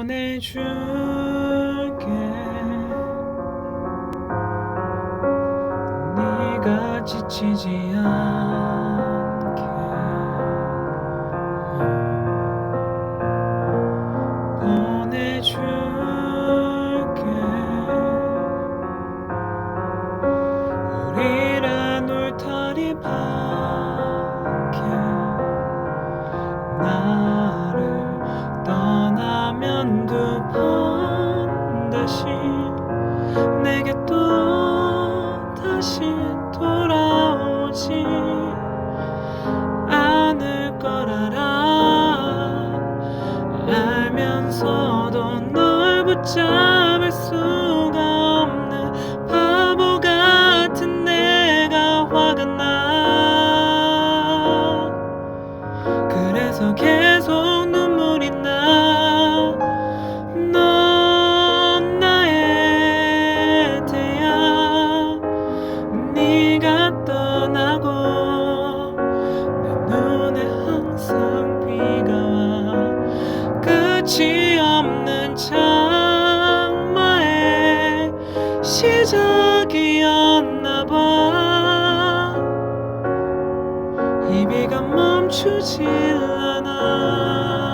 보내줄게. 네가 지치지 않게. 보내줄게. 우리란 울타리 밖 다시 내게 또 다시 돌아오지 않을 걸 알아. 알면서도 널 붙잡을 수가 없는 바보 같은 내가 화가 나. 그래서 계속 끝이 없는 장마의 시작이었나 봐. 이 비가 멈추질 않아